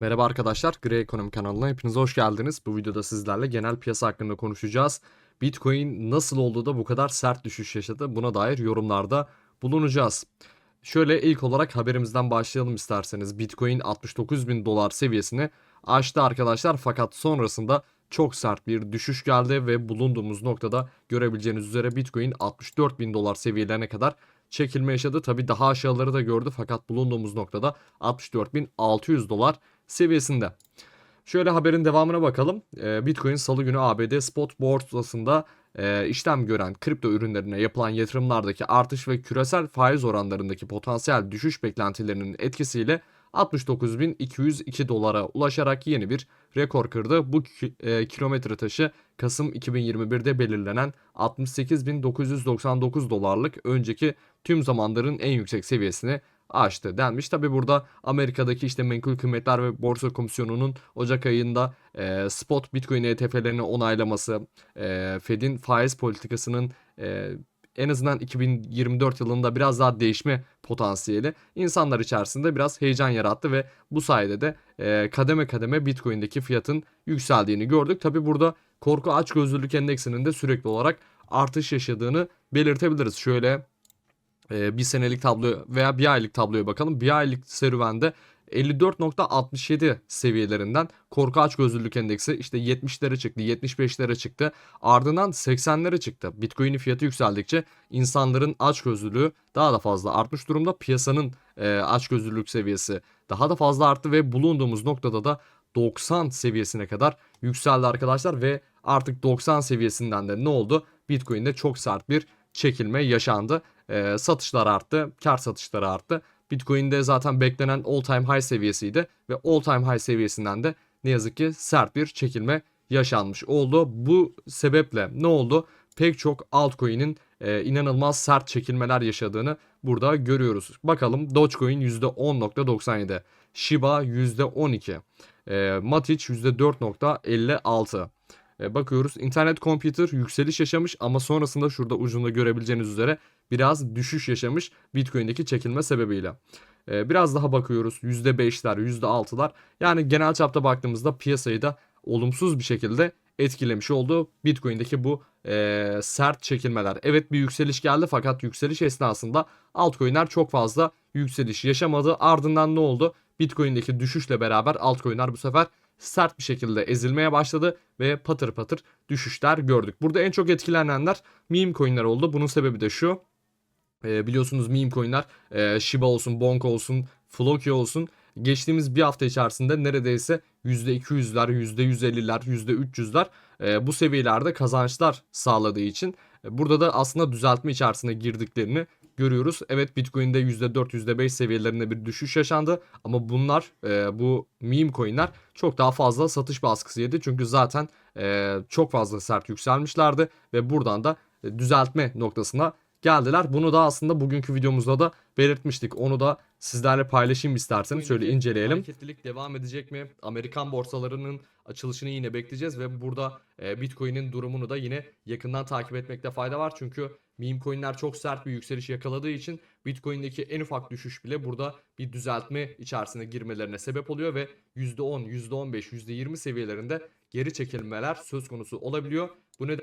Merhaba arkadaşlar, Grey Ekonomi kanalına hepiniz hoş geldiniz. Bu videoda sizlerle genel piyasa hakkında konuşacağız. Bitcoin nasıl oldu da bu kadar sert düşüş yaşadı buna dair yorumlarda bulunacağız. Şöyle ilk olarak haberimizden başlayalım isterseniz. Bitcoin 69 bin dolar seviyesini aştı arkadaşlar fakat sonrasında çok sert bir düşüş geldi ve bulunduğumuz noktada görebileceğiniz üzere Bitcoin 64 bin dolar seviyelerine kadar çekilme yaşadı. Tabi daha aşağıları da gördü fakat bulunduğumuz noktada 64.600 dolar seviyesinde. Şöyle haberin devamına bakalım. Ee, Bitcoin salı günü ABD spot borsasında e, işlem gören kripto ürünlerine yapılan yatırımlardaki artış ve küresel faiz oranlarındaki potansiyel düşüş beklentilerinin etkisiyle 69.202 dolara ulaşarak yeni bir rekor kırdı. Bu e, kilometre taşı Kasım 2021'de belirlenen 68.999 dolarlık önceki tüm zamanların en yüksek seviyesini aştı denmiş. Tabi burada Amerika'daki işte menkul kıymetler ve borsa komisyonunun Ocak ayında e, spot Bitcoin ETF'lerini onaylaması, e, Fed'in faiz politikasının e, en azından 2024 yılında biraz daha değişme potansiyeli insanlar içerisinde biraz heyecan yarattı ve bu sayede de e, kademe kademe Bitcoin'deki fiyatın yükseldiğini gördük. Tabi burada korku açgözlülük endeksinin de sürekli olarak artış yaşadığını belirtebiliriz. Şöyle e, bir senelik tablo veya bir aylık tabloya bakalım. Bir aylık serüvende 54.67 seviyelerinden korku açgözlülük endeksi işte 70'lere çıktı, 75'lere çıktı. Ardından 80'lere çıktı. Bitcoin'in fiyatı yükseldikçe insanların açgözlülüğü daha da fazla artmış durumda. Piyasanın e, açgözlülük seviyesi daha da fazla arttı ve bulunduğumuz noktada da 90 seviyesine kadar yükseldi arkadaşlar ve artık 90 seviyesinden de ne oldu? Bitcoin'de çok sert bir çekilme yaşandı. E, satışlar arttı, kar satışları arttı. Bitcoin'de zaten beklenen all time high seviyesiydi ve all time high seviyesinden de ne yazık ki sert bir çekilme yaşanmış oldu. Bu sebeple ne oldu? Pek çok altcoin'in e, inanılmaz sert çekilmeler yaşadığını burada görüyoruz. Bakalım Dogecoin %10.97, Shiba %12, e, Matic %4.56. E, bakıyoruz internet computer yükseliş yaşamış ama sonrasında şurada ucunda görebileceğiniz üzere biraz düşüş yaşamış Bitcoin'deki çekilme sebebiyle. E, biraz daha bakıyoruz %5'ler %6'lar yani genel çapta baktığımızda piyasayı da olumsuz bir şekilde etkilemiş oldu Bitcoin'deki bu e, sert çekilmeler. Evet bir yükseliş geldi fakat yükseliş esnasında altcoin'ler çok fazla yükseliş yaşamadı. Ardından ne oldu? Bitcoin'deki düşüşle beraber altcoin'ler bu sefer sert bir şekilde ezilmeye başladı ve patır patır düşüşler gördük. Burada en çok etkilenenler meme coinler oldu. Bunun sebebi de şu. E, biliyorsunuz meme coinler e, Shiba olsun, Bonk olsun, Floki olsun geçtiğimiz bir hafta içerisinde neredeyse %200'ler, %150'ler, %300'ler e, bu seviyelerde kazançlar sağladığı için e, burada da aslında düzeltme içerisine girdiklerini görüyoruz. Evet Bitcoin'de %4 %5 seviyelerinde bir düşüş yaşandı ama bunlar e, bu meme coin'ler çok daha fazla satış baskısı yedi. Çünkü zaten e, çok fazla sert yükselmişlerdi ve buradan da e, düzeltme noktasına geldiler. Bunu da aslında bugünkü videomuzda da belirtmiştik. Onu da sizlerle paylaşayım isterseniz. Şöyle inceleyelim. Hareketlilik devam edecek mi? Amerikan borsalarının açılışını yine bekleyeceğiz ve burada e, Bitcoin'in durumunu da yine yakından takip etmekte fayda var. Çünkü meme coin'ler çok sert bir yükseliş yakaladığı için Bitcoin'deki en ufak düşüş bile burada bir düzeltme içerisine girmelerine sebep oluyor ve %10, %15, %20 seviyelerinde geri çekilmeler söz konusu olabiliyor. Bu ne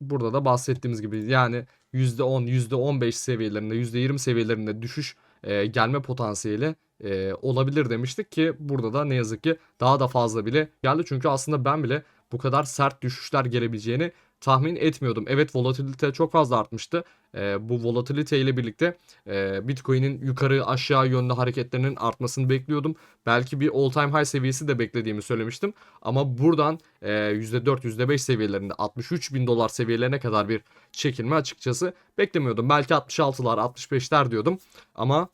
burada da bahsettiğimiz gibi yani %10, %15 seviyelerinde, %20 seviyelerinde düşüş e, gelme potansiyeli e, olabilir demiştik ki burada da ne yazık ki daha da fazla bile geldi. Çünkü aslında ben bile bu kadar sert düşüşler gelebileceğini tahmin etmiyordum. Evet volatilite çok fazla artmıştı. E, bu volatilite ile birlikte e, Bitcoin'in yukarı aşağı yönlü hareketlerinin artmasını bekliyordum. Belki bir all time high seviyesi de beklediğimi söylemiştim. Ama buradan e, %4 %5 seviyelerinde 63 bin dolar seviyelerine kadar bir çekilme açıkçası beklemiyordum. Belki 66'lar 65'ler diyordum. Ama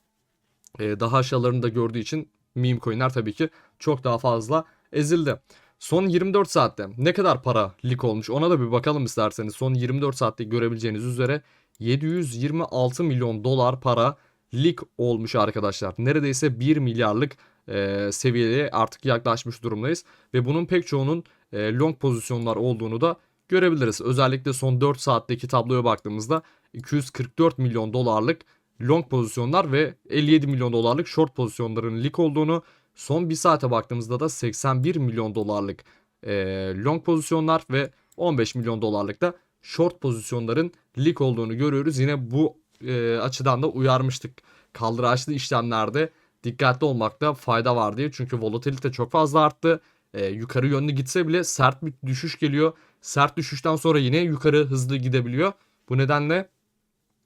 e, daha aşağılarını da gördüğü için meme coinler tabii ki çok daha fazla ezildi. Son 24 saatte ne kadar para lik olmuş ona da bir bakalım isterseniz. Son 24 saatte görebileceğiniz üzere 726 milyon dolar para lik olmuş arkadaşlar. Neredeyse 1 milyarlık e, seviyeye artık yaklaşmış durumdayız. Ve bunun pek çoğunun e, long pozisyonlar olduğunu da görebiliriz. Özellikle son 4 saatteki tabloya baktığımızda 244 milyon dolarlık long pozisyonlar ve 57 milyon dolarlık short pozisyonların lik olduğunu Son bir saate baktığımızda da 81 milyon dolarlık e, long pozisyonlar ve 15 milyon dolarlık da short pozisyonların lik olduğunu görüyoruz. Yine bu e, açıdan da uyarmıştık. Kaldıraçlı işlemlerde dikkatli olmakta fayda var diye. Çünkü volatilite çok fazla arttı. E, yukarı yönlü gitse bile sert bir düşüş geliyor. Sert düşüşten sonra yine yukarı hızlı gidebiliyor. Bu nedenle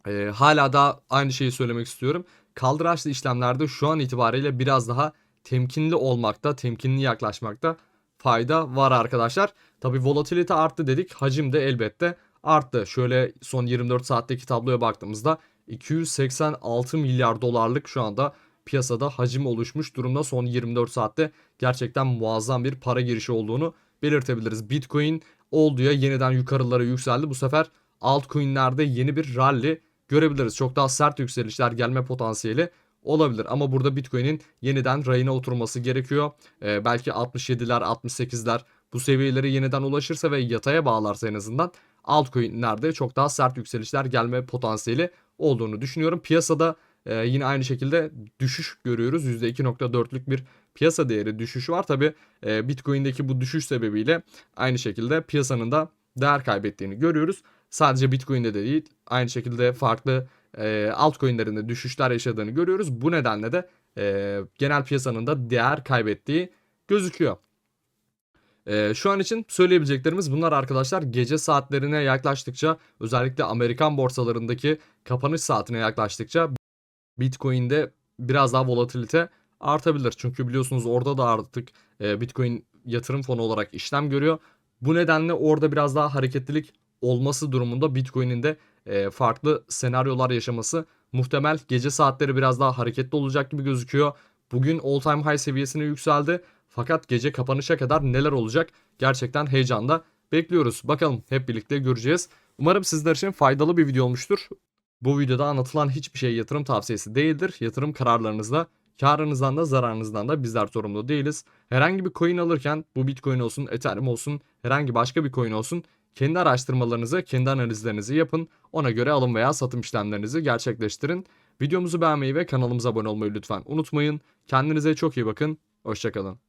e, hala da aynı şeyi söylemek istiyorum. Kaldıraçlı işlemlerde şu an itibariyle biraz daha temkinli olmakta, temkinli yaklaşmakta fayda var arkadaşlar. Tabi volatilite arttı dedik. Hacim de elbette arttı. Şöyle son 24 saatteki tabloya baktığımızda 286 milyar dolarlık şu anda piyasada hacim oluşmuş durumda. Son 24 saatte gerçekten muazzam bir para girişi olduğunu belirtebiliriz. Bitcoin olduya yeniden yukarılara yükseldi. Bu sefer altcoin'lerde yeni bir rally görebiliriz. Çok daha sert yükselişler gelme potansiyeli olabilir. Ama burada Bitcoin'in yeniden rayına oturması gerekiyor. Ee, belki 67'ler 68'ler bu seviyelere yeniden ulaşırsa ve yataya bağlarsa en azından altcoin'lerde çok daha sert yükselişler gelme potansiyeli olduğunu düşünüyorum. Piyasada e, yine aynı şekilde düşüş görüyoruz. %2.4'lük bir piyasa değeri düşüşü var. Tabi e, Bitcoin'deki bu düşüş sebebiyle aynı şekilde piyasanın da değer kaybettiğini görüyoruz. Sadece Bitcoin'de de değil aynı şekilde farklı e, altcoin'lerinde düşüşler yaşadığını görüyoruz. Bu nedenle de e, genel piyasanın da değer kaybettiği gözüküyor. E, şu an için söyleyebileceklerimiz bunlar arkadaşlar. Gece saatlerine yaklaştıkça özellikle Amerikan borsalarındaki kapanış saatine yaklaştıkça Bitcoin'de biraz daha volatilite artabilir. Çünkü biliyorsunuz orada da artık e, Bitcoin yatırım fonu olarak işlem görüyor. Bu nedenle orada biraz daha hareketlilik olması durumunda Bitcoin'in de e, farklı senaryolar yaşaması muhtemel. Gece saatleri biraz daha hareketli olacak gibi gözüküyor. Bugün all time high seviyesine yükseldi. Fakat gece kapanışa kadar neler olacak gerçekten heyecanla bekliyoruz. Bakalım hep birlikte göreceğiz. Umarım sizler için faydalı bir video olmuştur. Bu videoda anlatılan hiçbir şey yatırım tavsiyesi değildir. Yatırım kararlarınızda karınızdan da zararınızdan da bizler sorumlu değiliz. Herhangi bir coin alırken bu Bitcoin olsun, Ethereum olsun, herhangi başka bir coin olsun kendi araştırmalarınızı, kendi analizlerinizi yapın. Ona göre alım veya satım işlemlerinizi gerçekleştirin. Videomuzu beğenmeyi ve kanalımıza abone olmayı lütfen unutmayın. Kendinize çok iyi bakın. Hoşçakalın.